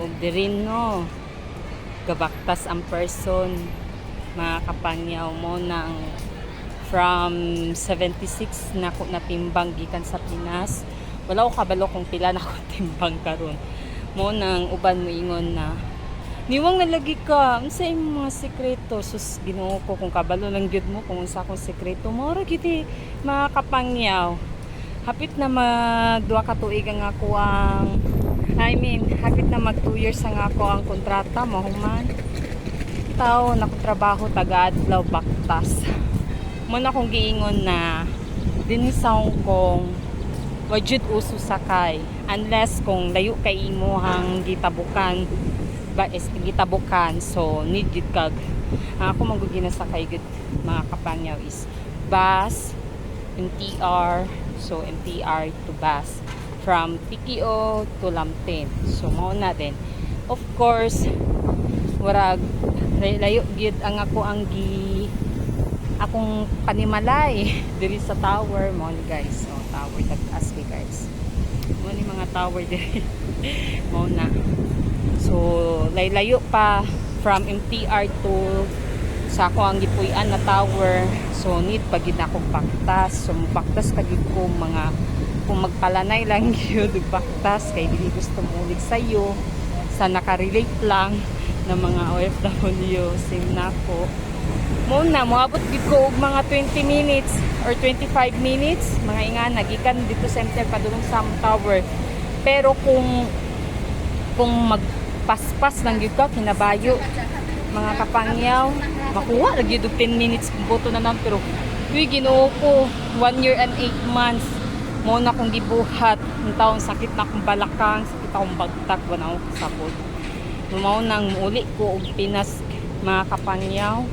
ug dirin no gabaktas ang person mga kapangyaw mo ng from 76 na ko natimbang gikan sa Pinas. Wala ko kabalo kung pila na ko timbang karon. Mo nang uban mo ingon na niwang nalagi ka unsa imong mga sekreto sus Ginoo ko kung kabalo lang gyud mo kung unsa akong sekreto mo ra eh, mga kapangyaw hapit na mag duha ka tuig ang ako ang I mean hapit na mag 2 years ang ako ang kontrata mo human tao na ko trabaho taga adlaw baktas. Mo na kong giingon na din sa Hong Kong wajud uso sakay unless kung layo kay imo hang gitabukan ba is gitabukan so need gid kag ang ako magugina sakay gud mga kapangyaw is bus MTR so MTR to bus from PKO to Lamtin. So mao na din. Of course warag lay- layo gid ang ako ang gi akong panimalay diri sa tower. Mo ni guys. So tower tag-as kay guys. Mo ni mga tower diri. Mo na. So laylayo pa from MTR to sa ako ang gipuy-an na tower. So need pa gid akong baktas so baktas tagid ko mga kung magpalanay lang og baktas kay dili gusto mo ulit sayo. Sa nakarelate lang ng mga OFW same na ako mo na moabot gid ko og mga 20 minutes or 25 minutes. Mga ingan nagikan dito MTR padulong sa tower. Pero kung kung magpaspas lang gyud ka kinabayo mga kapangyaw makuha lagi og 10 minutes boto na lang. Pero uy Ginoo ko 1 year and 8 months mo na kong gibuhat ang taon sakit na akong balakang sakit akong bagtak wala akong kasabot. Lumaw nang muli ko og Pinas mga kapangyaw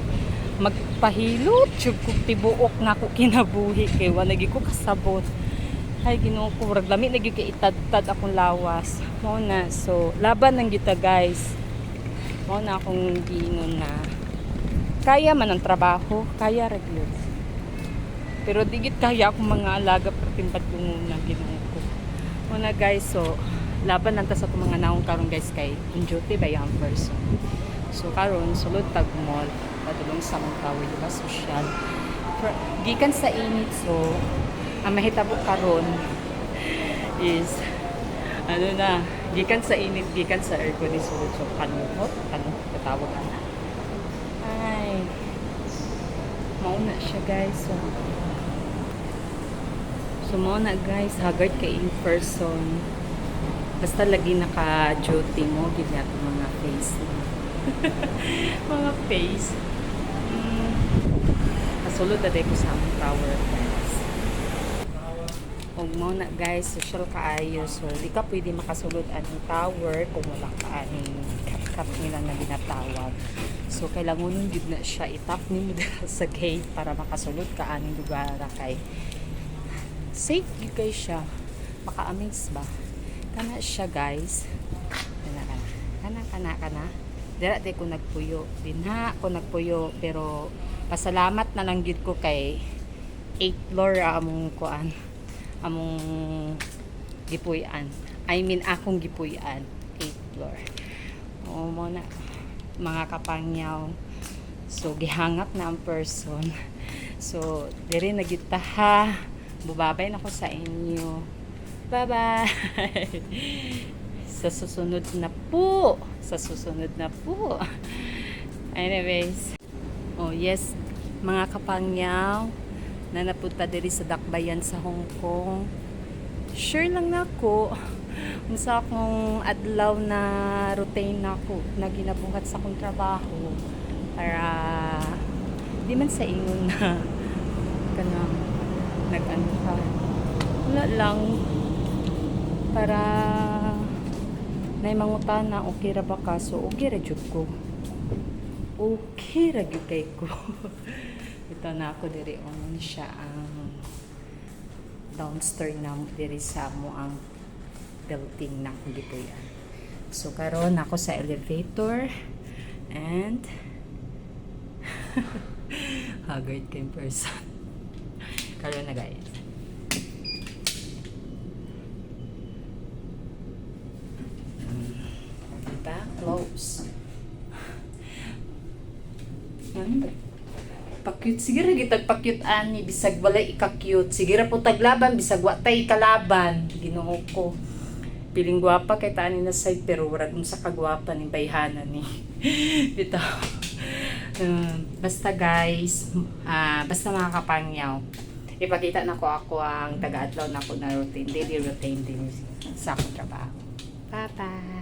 magpahilot jud ko tibuok na ko kinabuhi kay wala gyud ko kasabot. Ay Ginoo ko rag lami na kay itad-tad akong lawas. Mo na so laban ng kita guys. Mo na akong giingon na kaya man ang trabaho kaya ra pero digit kaya akong mga alaga pertimbad ko na Ginoo ko. Mo na guys so laban lang ta sa itong mga naong karon guys kay duty ba yung person. So karon sulod tag mall padulong sa mong tower di ba social gikan sa init so ang mahitabo karon is ano na gikan sa init gikan sa aircon is sulod so kanumot kanumot katawag ana ay. Mauna siya guys so So mo na guys, haggard ka in person. Basta lagi naka-duty mo, gila ko mga face mo. mga face. Mm. Kasulod na ko sa among tower guys. Huwag mo na guys, social kaayo. So, di ka pwede makasulod ang tower kung wala ka aning cut nila na ginatawag. So, kailangan yun na siya itap ni mo sa gate para makasulod ka aning lugar kay safe gyud kay siya. Maka-amaze ba? Kana siya guys. Kana kana kana kana kana. Dira di ko nagpuyo. Dinha ko nagpuyo pero pasalamat na lang gyud ko kay 8 floor among kuan among gipuy-an. I mean akong gipuy-an 8 floor o mo na. Mga kapangyaw so gihangat na ang person. So diri na gyud ta ha bubabay na ko sa inyo. Bye-bye! sa susunod na po. Sa susunod na po. Anyways. Oh, yes. Mga kapangyaw na napunta diri sa Dakbayan sa Hong Kong. Sure lang na ako. Unsa akong adlaw na routine na ako na ginabuhat sa akong trabaho para di man sa ingon na kanang nag-ano ka. Wala lang. Para na mangutan na okay ra ba ka? So, okay ra jud ko. Okay ra gyud kay ko. Ito na ako diri on siya ang downstairs na diri sa mo ang building na akong gipuyan. So, karon ako sa elevator and haggard kay person. Karoon na guys. Diyos. Ano? Pa-cute. Sige ra gitag pa-cute ani bisag walay ika-cute. Sige ra po taglaban bisag wa tay kalaban. Ginoo ko. Piling gwapa kay tani na side pero wala sa kagwapa ni bayhana ni. Bitaw. Um, basta guys, ah basta mga kapangyaw, ipakita na ko ako ang taga-adlaw na ko na routine, daily routine din sa akong trabaho. Bye-bye!